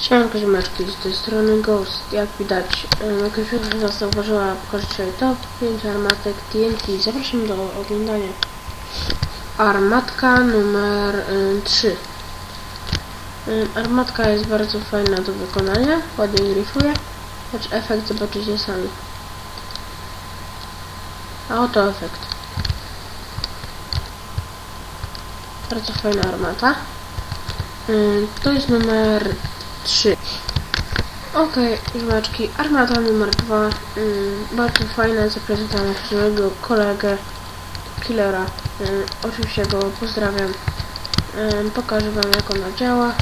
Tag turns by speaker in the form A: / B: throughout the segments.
A: Siemanko ziomeczki, z tej strony Ghost. Jak widać, jak już raz zauważyła, pokażę top 5 armatek TNT. Zapraszam do oglądania. Armatka numer em, 3. Em, Armatka jest bardzo fajna do wykonania, ładnie grifuje, lecz efekt zobaczycie sami. A oto efekt. Bardzo fajna armata. To jest numer 3. Okej, okay, armata numer 2. Bardzo fajna, zaprezentowana przez mojego kolegę, killera. Ym, Oczywiście go pozdrawiam. Ym, Pokażę wam jak ona działa.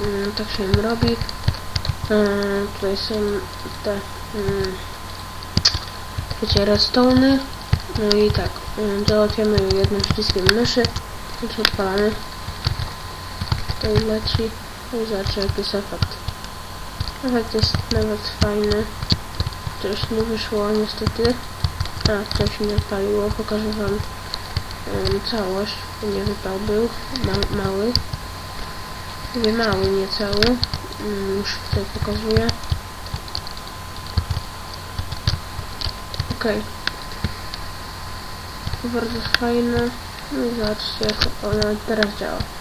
A: Ym, Tak się nim robi. Ym, Tutaj są te ym, wiecie, redstone'y. No i tak, ym, załatwiamy jednym przyciskiem myszy. Już odpalamy. Tutaj leci. I zobaczcie jaki jest efekt. Efekt jest nawet fajny. Coś nie wyszło niestety. A, coś mi odpaliło. Pokażę wam em, całość. Nie wypał był. Ma, mały. Mówię mały, nie cały. Mm, już tutaj pokazuję. Okej. Bardzo fajne. No i zobaczcie jak ona teraz działa.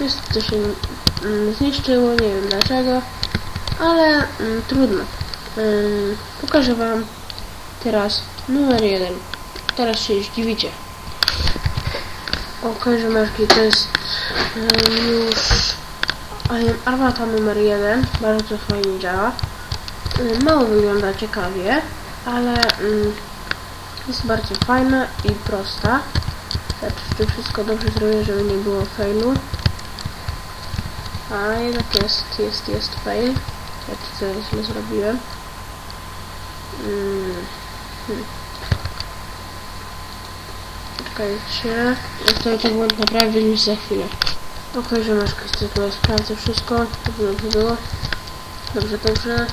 A: Jest to się ym, zniszczyło, nie wiem dlaczego, ale ym, trudno. Ym, Pokażę wam teraz numer jeden. Teraz się już dziwicie. Ok, żemerki, to jest ym, już armata numer jeden. Bardzo fajnie działa. Mało wygląda ciekawie, ale ym, jest bardzo fajna i prosta. Znaczy, tu wszystko dobrze zrobię, żeby nie było failu. A jednak jest, jest, jest fail. Znaczy, co ja źle zrobiłem. Mm. Hmm. Czekajcie. Ja to ten błąd naprawię już za chwilę. Ok, ziomeczki, tutaj sprawdzę wszystko. Żeby dobrze było. Dobrze, dobrze.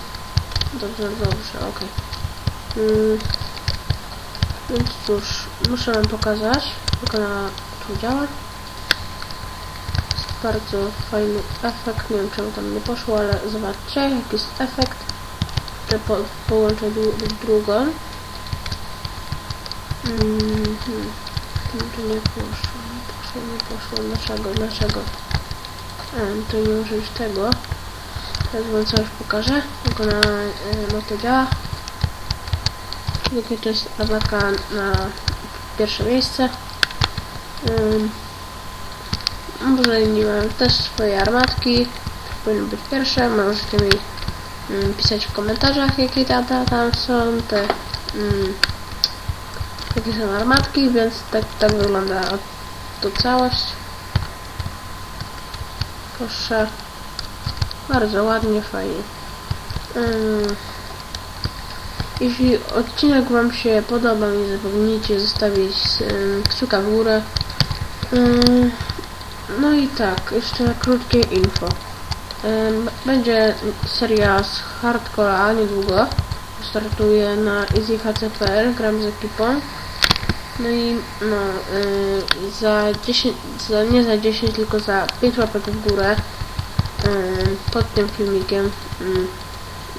A: Dobrze, dobrze, ok. Mm. Więc cóż, muszę wam pokazać, jak ona tu działa. Jest bardzo fajny efekt, nie wiem czemu tam nie poszło, ale zobaczcie jaki jest efekt. Że po, połączę dru drugą. Mm -hmm. Tu nie poszło, nie poszło, nie poszło. Dlaczego? A, to nie być tego. Teraz wam coś pokażę, jak ona y, no to działa. Zwykle to jest na pierwsze miejsce. Um, może inni mają też swoje armatki. Powinny być pierwsze. Możecie mi pisać w komentarzach, jakie tam, tam, są te jakie są armatki, więc tak, tak wygląda to całość. Proszę. Bardzo ładnie, fajnie. Um, jeśli odcinek Wam się podoba, nie zapomnijcie zostawić kciuka w górę. No i tak, jeszcze krótkie info. Będzie seria z hardcora niedługo. Startuje na easyhc.pl, gram z ekipą. No i no, za 10, za, nie za 10, tylko za 5 łapek w górę pod tym filmikiem.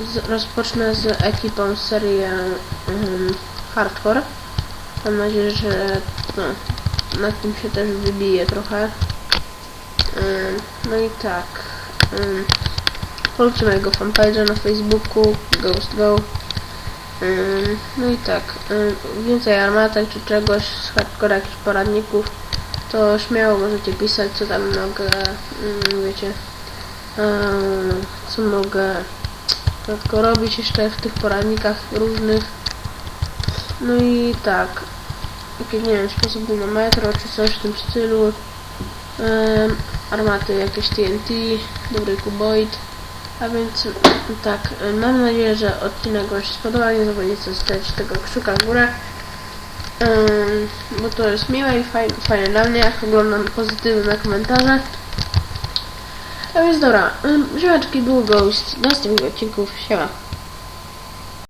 A: Z, rozpocznę z ekipą serię um, Hardcore. Mam nadzieję, że no, na tym się też wybije trochę. Um, no i tak. Um, Polubcie mojego fanpage'a na Facebooku Ghost Go. Um, no i tak. Um, więcej armatek czy czegoś z hardcore jakichś poradników to śmiało możecie pisać co tam mogę wiecie co mogę tylko robić jeszcze w tych poradnikach różnych. No i tak, jakieś nie wiem, sposoby na metro czy coś w tym stylu. Um, armaty jakieś TNT, dobry kuboid. A więc tak, mam nadzieję, że odcinek Wam się spodoba. Nie zapomnijcie zostawić tego kciuka w górę. Um, bo to jest miłe i fajne, fajne dla mnie, jak oglądam pozytywne komentarze. A więc dobra, um, ziomeczki, był Ghost. Następnych odcinków. Siema.